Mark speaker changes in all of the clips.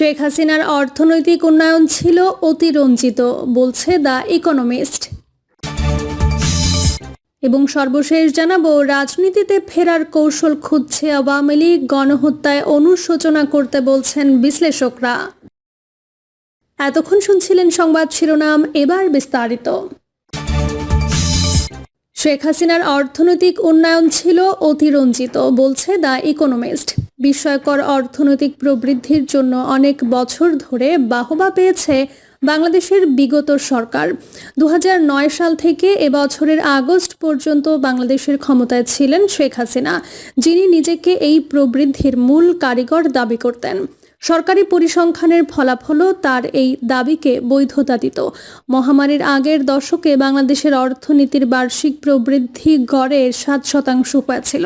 Speaker 1: শেখ হাসিনার অর্থনৈতিক উন্নয়ন ছিল অতিরঞ্জিত, বলছে দ্য ইকোনমিস্ট। এবং সর্বশেষ জানাব, রাজনীতিতে ফেরার কৌশল খুঁজছে আওয়ামী লীগ, গণহত্যায় অনুশোচনা করতে বলছেন বিশ্লেষকরা। এতক্ষণ শুনছিলেন সংবাদ শিরোনাম, এবার বিস্তারিত। শেখ হাসিনার অর্থনৈতিক উন্নয়ন ছিল অতিরঞ্জিত, বলছে দ্য ইকোনমিস্ট। বিস্ময়কর অর্থনৈতিক প্রবৃদ্ধির জন্য অনেক বছর ধরে বাহবা পেয়েছে বাংলাদেশের বিগত সরকার। দু হাজার নয় সাল থেকে এবছরের আগস্ট পর্যন্ত বাংলাদেশের ক্ষমতায় ছিলেন শেখ হাসিনা, যিনি নিজেকে এই প্রবৃদ্ধির মূল কারিগর দাবি করতেন। সরকারি পরিসংখ্যানের ফলাফলও তার এই দাবিকে বৈধতা দিত মহামারীর আগের দশকে বাংলাদেশের অর্থনীতির বার্ষিক প্রবৃদ্ধি গড়ে সাত শতাংশ হয়েছিল।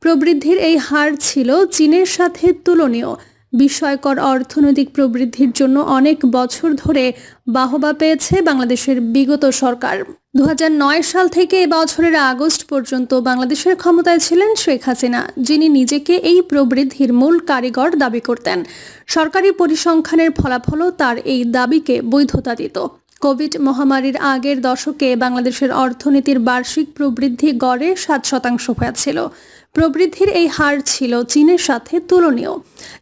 Speaker 1: প্রবৃদ্ধির এই হার ছিল চীনের সাথে তুলনীয়। বিস্ময়কর অর্থনৈতিক প্রবৃদ্ধির জন্য অনেক বছর ধরে বাহবা পেয়েছে বাংলাদেশের বিগত সরকার। দু হাজার নয় সাল থেকে এ বছরের আগস্ট পর্যন্ত বাংলাদেশের ক্ষমতায় ছিলেন শেখ হাসিনা, যিনি নিজেকে এই প্রবৃদ্ধির মূল কারিগর দাবি করতেন। সরকারি পরিসংখ্যানের ফলাফলও তার এই দাবিকে বৈধতা দিত। কোভিড মহামারীর আগের দশকে বাংলাদেশের অর্থনীতির বার্ষিক প্রবৃদ্ধি গড়ে সাত শতাংশ হয়েছিল। প্রবৃদ্ধির এই হার ছিল চীনের সাথে তুলনীয়।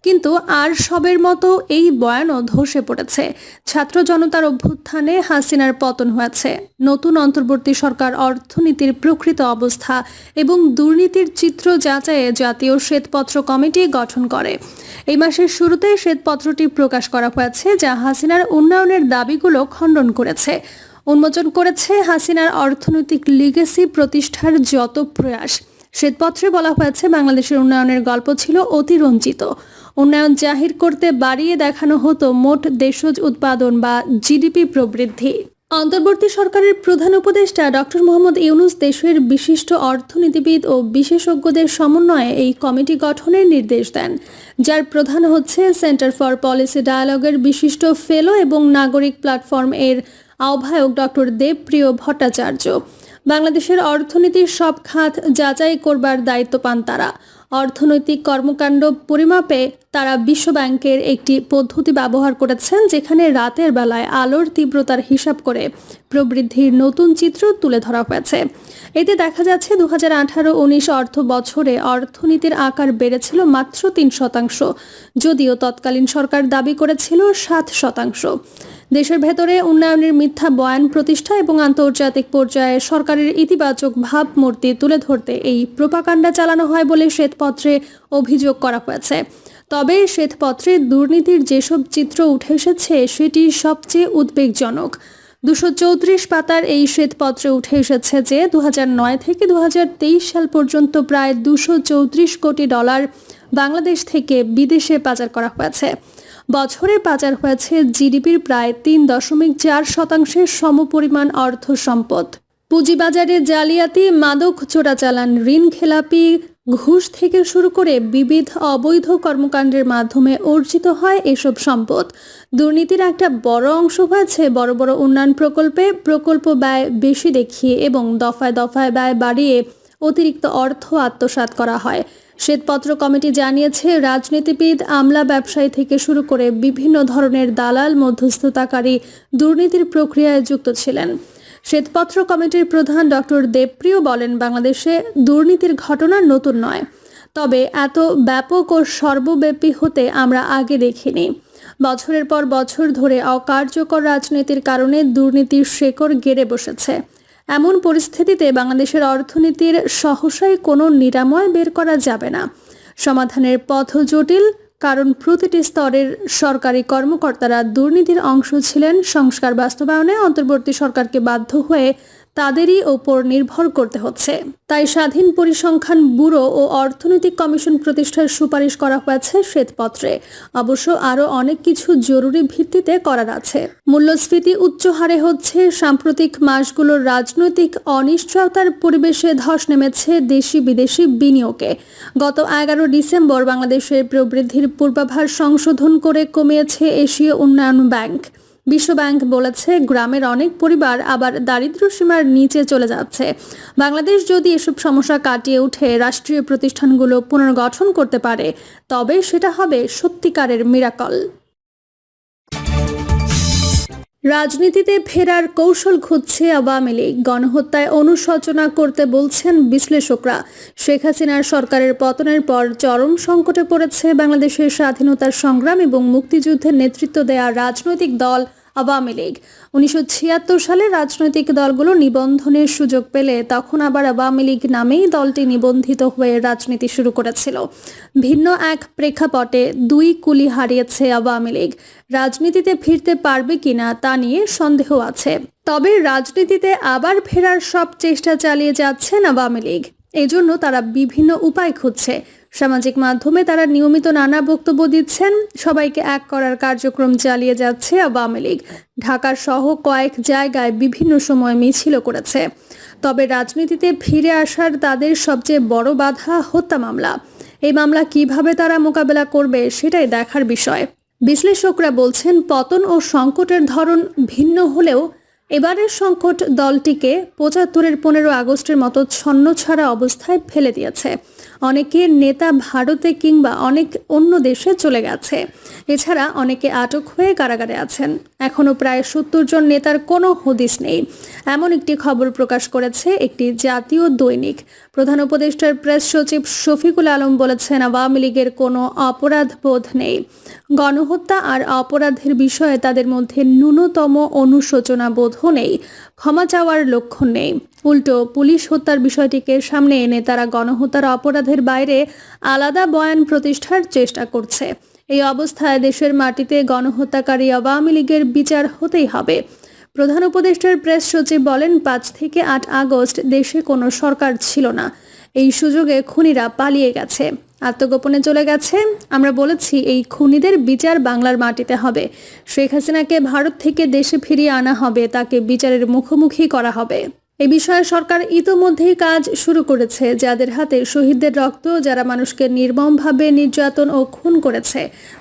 Speaker 1: কিন্তু আর সবের মতো এই বয়ানও ধসে পড়েছে। ছাত্র জনতার অভ্যুত্থানে হাসিনার পতন হয়েছে। নতুন অন্তর্বর্তী সরকার অর্থনীতির প্রকৃত অবস্থা এবং দুর্নীতির চিত্র যাচাইয়ে জাতীয় শ্বেতপত্র কমিটি গঠন করে। এই মাসের শুরুতে শ্বেতপত্রটি প্রকাশ করা হয়েছে, যা হাসিনার উন্নয়নের দাবিগুলো খণ্ডন করেছে। উন্মোচন করেছে হাসিনার অর্থনৈতিক লিগেসি প্রতিষ্ঠার যত প্রয়াস। শ্বেতপত্রে বলা হয়েছে, বাংলাদেশের উন্নয়নের গল্প ছিল অতিরঞ্জিত। উন্নয়ন জাহির করতে বাড়িয়ে দেখানো হতো মোট দেশজ উৎপাদন বা জিডিপি প্রবৃদ্ধি। অন্তর্বর্তী সরকারের প্রধান উপদেষ্টা ডক্টর মোহাম্মদ ইউনুস দেশের বিশিষ্ট অর্থনীতিবিদ ও বিশেষজ্ঞদের সমন্বয়ে এই কমিটি গঠনের নির্দেশ দেন, যার প্রধান হচ্ছে সেন্টার ফর পলিসি ডায়ালগের বিশিষ্ট ফেলো এবং নাগরিক প্ল্যাটফর্ম এর আহ্বায়ক ডক্টর দেবপ্রিয় ভট্টাচার্য। বাংলাদেশের অর্থনীতির সব খাত যাচাই করবার দায়িত্ব পান তারা। অর্থনৈতিক কর্মকাণ্ড পরিমাপে তারা বিশ্বব্যাংকের একটি পদ্ধতি ব্যবহার করেছেন যেখানে রাতের বেলায় আলোর তীব্রতার হিসাব করে প্রবৃদ্ধির নতুন চিত্র তুলে ধরা হয়েছে। এতে দেখা যাচ্ছে দু হাজার আঠারো উনিশ অর্থ বছরে অর্থনীতির আকার বেড়েছিল মাত্র তিন শতাংশ, যদিও তৎকালীন সরকার দাবি করেছিল সাত শতাংশ। দেশের ভেতরে উন্নয়নের মিথ্যা বয়ান প্রতিষ্ঠা এবং আন্তর্জাতিক পর্যায়ে সরকারের ইতিবাচক ভাবমূর্তি তুলে ধরতে এই প্রোপাকাণ্ডা চালানো হয় বলে শ্বেতপত্রে অভিযোগ করা হয়েছে। তবে শ্বেতপত্রে দুর্নীতির যেসব চিত্র উঠে এসেছে, সেটি সবচেয়ে উদ্বেগজনক। দুশো চৌত্রিশ পাতার এই শ্বেতপত্রে উঠে এসেছে যে দু নয় থেকে দু হাজার তেইশ সাল পর্যন্ত প্রায় দুশো চৌত্রিশ কোটি ডলার বাংলাদেশ থেকে বিদেশে পাচার করা হয়েছে। বছরে পাচার হয়েছে জিডিপির প্রায় তিন দশমিক চার শতাংশের সমপরিমাণ অর্থ সম্পদ। পুঁজিবাজারে জালিয়াতি, মাদক চোরাচালান, ঋণ খেলাপি ঘুষ থেকে শুরু করে বিবিধ অবৈধ কর্মকাণ্ডের মাধ্যমে অর্জিত হয় এসব সম্পদ। দুর্নীতির একটা বড় অংশ হয়েছে বড় বড় উন্নয়ন প্রকল্পে। প্রকল্প ব্যয় বেশি দেখিয়ে এবং দফায় দফায় ব্যয় বাড়িয়ে অতিরিক্ত অর্থ আত্মসাৎ করা হয়। শ্বেতপত্র কমিটি জানিয়েছে, রাজনীতিবিদ, আমলা ব্যবসায়ী থেকে শুরু করে বিভিন্ন ধরনের দালাল মধ্যস্থতাকারী দুর্নীতির প্রক্রিয়ায় যুক্ত ছিলেন। শ্বেতপত্র কমিটির প্রধান ডক্টর দেবপ্রিয় বলেন, বাংলাদেশে দুর্নীতির ঘটনা নতুন নয়। তবে এত ব্যাপক ও সর্বব্যাপী হতে আমরা আগে দেখিনি। বছরের পর বছর ধরে অকার্যকর রাজনীতির কারণে দুর্নীতির শেকড় গেড়ে বসেছে। এমন পরিস্থিতিতে বাংলাদেশের অর্থনীতির সহসায় কোনো নিরাময় বের করা যাবে না। সমাধানের পথ জটিল কারণ প্রতিটি স্তরের সরকারি কর্মকর্তারা দুর্নীতির অংশ ছিলেন। সংস্কার বাস্তবায়নে অন্তর্বর্তী সরকারকে বাধ্য হয়ে তাদেরই ওপর নির্ভর করতে হচ্ছে। তাই স্বাধীন পরিসংখ্যান ব্যুরো ও অর্থনৈতিক কমিশন প্রতিষ্ঠার সুপারিশ করা হয়েছে শ্বেতপত্রে। অবশ্য আরও অনেক কিছু জরুরি ভিত্তিতে করার আছে। মূল্যস্ফীতি উচ্চ হারে হচ্ছে, সাম্প্রতিক মাসগুলোর রাজনৈতিক অনিশ্চয়তার পরিবেশে ধস নেমেছে দেশি বিদেশি বিনিয়োগে। গত এগারো ডিসেম্বর বাংলাদেশের প্রবৃদ্ধির পূর্বাভাস সংশোধন করে কমিয়েছে এশীয় উন্নয়ন ব্যাংক। বিশ্বব্যাংক বলেছে, গ্রামের অনেক পরিবার আবার দারিদ্র সীমার নিচে চলে যাচ্ছে। বাংলাদেশ যদি এসব সমস্যা কাটিয়ে উঠে রাষ্ট্রীয় প্রতিষ্ঠানগুলো পুনর্গঠন করতে পারে, তবে সেটা হবে সত্যিকারের মিরাকল। রাজনীতিতে ফেরার কৌশল খুঁজছে আওয়ামী লীগ। গণহত্যায় অনুশোচনা করতে বলছেন বিশ্লেষকরা। শেখ হাসিনার সরকারের পতনের পর চরম সংকটে পড়েছে বাংলাদেশের স্বাধীনতার সংগ্রাম এবং মুক্তিযুদ্ধের নেতৃত্ব দেয়া রাজনৈতিক দল আওয়ামী লীগ। উনিশশো ছিয়াত্তর সালে রাজনৈতিক দলগুলো নিবন্ধনের সুযোগ পেলে তখন আবার আওয়ামী লীগ নামেই দলটি নিবন্ধিত হয়ে রাজনীতি শুরু করেছিল। ভিন্ন এক প্রেক্ষাপটে দুই কুলি হারিয়েছে আওয়ামী লীগ। রাজনীতিতে ফিরতে পারবে কিনা তা নিয়ে সন্দেহ আছে। তবে রাজনীতিতে আবার ফেরার সব চেষ্টা চালিয়ে যাচ্ছেন আওয়ামী লীগ। এজন্য তারা বিভিন্ন উপায় খুঁজছে। সামাজিক মাধ্যমে তারা নিয়মিত নানা বক্তব্য দিচ্ছেন। সবাইকে এক করার কার্যক্রম চালিয়ে যাচ্ছে আওয়ামী লীগ। ঢাকার সহ কয়েক জায়গায় বিভিন্ন সময় মিছিল করেছে। তবে রাজনীতিতে ফিরে আসার তাদের সবচেয়ে বড় বাধা হত্যা মামলা। এই মামলা কীভাবে তারা মোকাবেলা করবে সেটাই দেখার বিষয়। বিশ্লেষকরা বলছেন, পতন ও সংকটের ধরন ভিন্ন হলেও এবারের সংকট দলটিকে পঁচাত্তরের পনেরো আগস্টের মতো ছন্নছাড়া অবস্থায় ফেলে দিয়েছে। অনেকের নেতা ভারতে কিংবা অনেক অন্য দেশে চলে গেছে। এছাড়া অনেকে আটক হয়ে কারাগারে আছেন। এখনও প্রায় সত্তর জন নেতার কোনো হদিস নেই। এমন একটি খবর প্রকাশ করেছে একটি জাতীয় দৈনিক। প্রধান উপদেষ্টার প্রেস সচিব শফিকুল আলম বলেছেন, আওয়ামী লীগের কোনো অপরাধ বোধ নেই। গণহত্যা আর অপরাধের বিষয়ে তাদের মধ্যে ন্যূনতম অনুশোচনা বোধও নেই। ক্ষমা চাওয়ার লক্ষণ নেই। উল্টো পুলিশ হত্যার বিষয়টিকে সামনে এনে তারা গণহত্যার অপরাধের বাইরে আলাদা বয়ান প্রতিষ্ঠার চেষ্টা করছে। এই অবস্থায় দেশের মাটিতে গণহত্যাকারী আওয়ামী লীগের বিচার হতেই হবে। প্রধান উপদেষ্টার প্রেস সচিব বলেন, পাঁচ থেকে আট আগস্ট দেশে কোনো সরকার ছিল না। এই সুযোগে খুনিরা পালিয়ে গেছে। আত্মগোপনে চলে গেছে। আমরা বলেছি, এই খুনিদের বিচার বাংলার মাটিতে হবে। শেখ হাসিনাকে ভারত থেকে দেশে ফিরিয়ে আনা হবে, তাকে বিচারের মুখোমুখি করা হবে। এ বিষয়ে সরকার ইতোমধ্যেই কাজ শুরু করেছে, যাদের হাতে শহীদদের রক্ত, যারা মানুষকে নির্মমভাবে নির্যাতন ও খুন করেছে,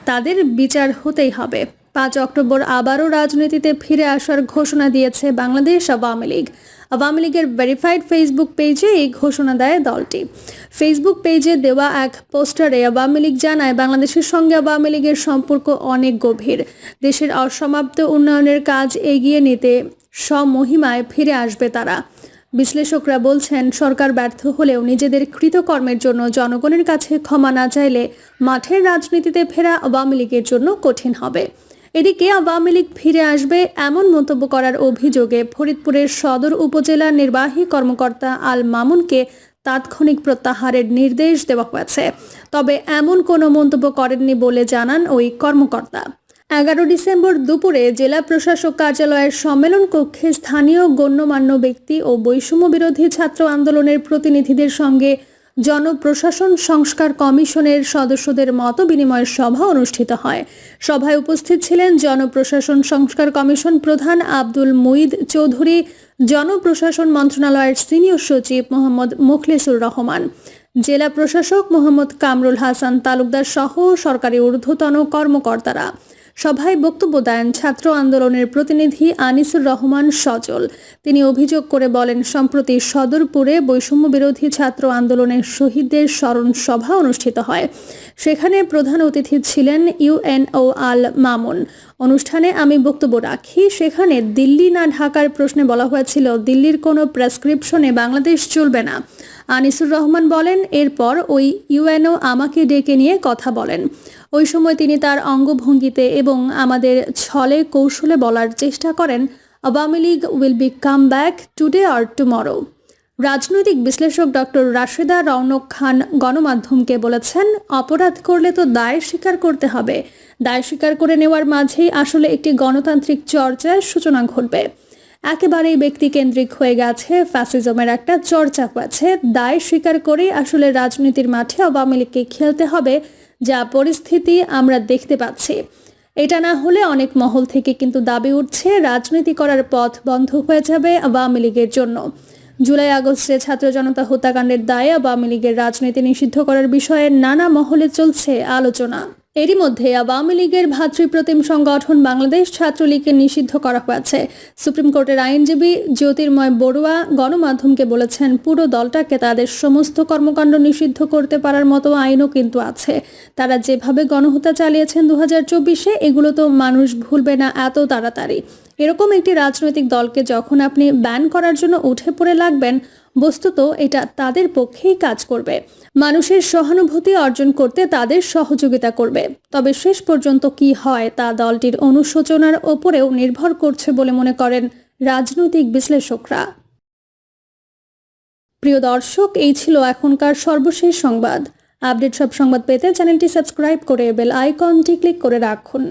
Speaker 1: তাদের বিচার হতেই হবে। পাঁচ অক্টোবর আবারও রাজনীতিতে ফিরে আসার ঘোষণা দিয়েছে বাংলাদেশ আওয়ামী লীগ। আওয়ামী লীগের ভেরিফাইড ফেসবুক পেজে এই ঘোষণা দেয় দলটি। ফেসবুক পেজে দেওয়া এক পোস্টারে আওয়ামী লীগ জানায়, বাংলাদেশের সঙ্গে আওয়ামী লীগের সম্পর্ক অনেক গভীর। দেশের অসমাপ্ত উন্নয়নের কাজ এগিয়ে নিতে স্বমহিমায় ফিরে আসবে তারা। বিশ্লেষকরা বলছেন, সরকার ব্যর্থ হলেও নিজেদের কৃতকর্মের জন্য জনগণের কাছে ক্ষমা না চাইলে মাঠের রাজনীতিতে ফেরা আওয়ামী লীগের জন্য কঠিন হবে। এদিকে আওয়ামী লীগ ফিরে আসবে এমন মন্তব্য করার অভিযোগে ফরিদপুরের সদর উপজেলা নির্বাহী কর্মকর্তা আল মামুনকে তাৎক্ষণিক প্রত্যাহারের নির্দেশ দেওয়া হয়েছে। তবে এমন কোনো মন্তব্য করেননি বলে জানান ওই কর্মকর্তা। এগারো ডিসেম্বর দুপুরে জেলা প্রশাসক কার্যালয়ের সম্মেলন কক্ষে স্থানীয় গণ্যমান্য ব্যক্তি ও বৈষম্য বিরোধী ছাত্র আন্দোলনের প্রতিনিধিদের সঙ্গে জনপ্রশাসন সংস্কার কমিশনের সদস্যদের মত বিনিময় সভা অনুষ্ঠিত হয়। সভায় উপস্থিত ছিলেন জনপ্রশাসন সংস্কার কমিশন প্রধান আব্দুল মুইদ চৌধুরী, জনপ্রশাসন মন্ত্রণালয়ের সিনিয়র সচিব মোহাম্মদ মুখলিসুর রহমান, জেলা প্রশাসক মোহাম্মদ কামরুল হাসান তালুকদার সহ সরকারি ঊর্ধ্বতন কর্মকর্তারা। সভায় বক্তব্য দেন ছাত্র আন্দোলনের প্রতিনিধি আনিসুর রহমান সজল। তিনি অভিযোগ করে বলেন, সম্প্রতি সদরপুরে বৈষম্য বিরোধী ছাত্র আন্দোলনের শহীদদের স্মরণ সভা অনুষ্ঠিত হয়। সেখানে প্রধান অতিথি ছিলেন ইউএনও আল মামুন। অনুষ্ঠানে আমি বক্তব্য রাখি, সেখানে দিল্লি না ঢাকার প্রশ্নে বলা হয়েছিল, দিল্লির কোনো প্রেসক্রিপশনে বাংলাদেশ চলবে না। আনিসুর রহমান বলেন, এরপর ওই ইউএনও আমাকে ডেকে নিয়ে কথা বলেন। ওই সময় তিনি তার অঙ্গভঙ্গিতে এবং আমাদের ছলে কৌশলে বলার চেষ্টা করেন, Awami League will be come back today R tomorrow. রাজনৈতিক বিশ্লেষক ডক্টর রাশেদা রওনক খান গণমাধ্যমকে বলেছেন, অপরাধ করলে তো দায় স্বীকার করতে হবে। দায় স্বীকার করে নেওয়ার মাঝেই আসলে একটি গণতান্ত্রিক চর্চার সূচনা ঘটবে। একেবারেই ব্যক্তিকেন্দ্রিক হয়ে গেছে ফ্যাসিজমের একটা চর্চা হয়েছে দায় স্বীকার করেই আসলে রাজনীতির মাঠে আওয়ামী লীগকে খেলতে হবে যা পরিস্থিতি আমরা দেখতে পাচ্ছি। এটা না হলে অনেক মহল থেকে কিন্তু দাবি উঠছে, রাজনীতি করার পথ বন্ধ হয়ে যাবে আওয়ামী লীগের জন্য। জুলাই আগস্টে ছাত্র জনতা হত্যাকাণ্ডের দায়ে আওয়ামী লীগের রাজনীতি নিষিদ্ধ করার বিষয়ে নানা মহলে চলছে আলোচনা। এরই মধ্যে আওয়ামী লীগের ভাতৃপ্রতিম সংগঠন বাংলাদেশ ছাত্রলীগকে নিষিদ্ধ করা হয়েছে। সুপ্রিম কোর্টের আইনজীবী জ্যোতির্ময় বড়ুয়া গণমাধ্যমকে বলেছেন, পুরো দলটাকে তাদের সমস্ত কর্মকাণ্ড নিষিদ্ধ করতে পারার মতো আইনও কিন্তু আছে। তারা যেভাবে গণহত্যা চালিয়েছেন দু হাজার চব্বিশে, এগুলো তো মানুষ ভুলবে না এত তাড়াতাড়ি। এরকম একটি রাজনৈতিক দলকে যখন আপনি ব্যান করার জন্য উঠে পড়ে লাগবেন বস্তুত এটা তাদের পক্ষেই কাজ করবে। মানুষের সহানুভূতি অর্জন করতে তাদের সহযোগিতা করবে। তবে শেষ পর্যন্ত কি হয় তা দলটির অনুশোচনার ওপরেও নির্ভর করছে বলে মনে করেন রাজনৈতিক বিশ্লেষকরা। প্রিয় দর্শক, এই ছিল এখনকার সর্বশেষ সংবাদ। আপডেট সব সংবাদ পেতে চ্যানেলটি সাবস্ক্রাইব করে বেল আইকনটি ক্লিক করে রাখুন।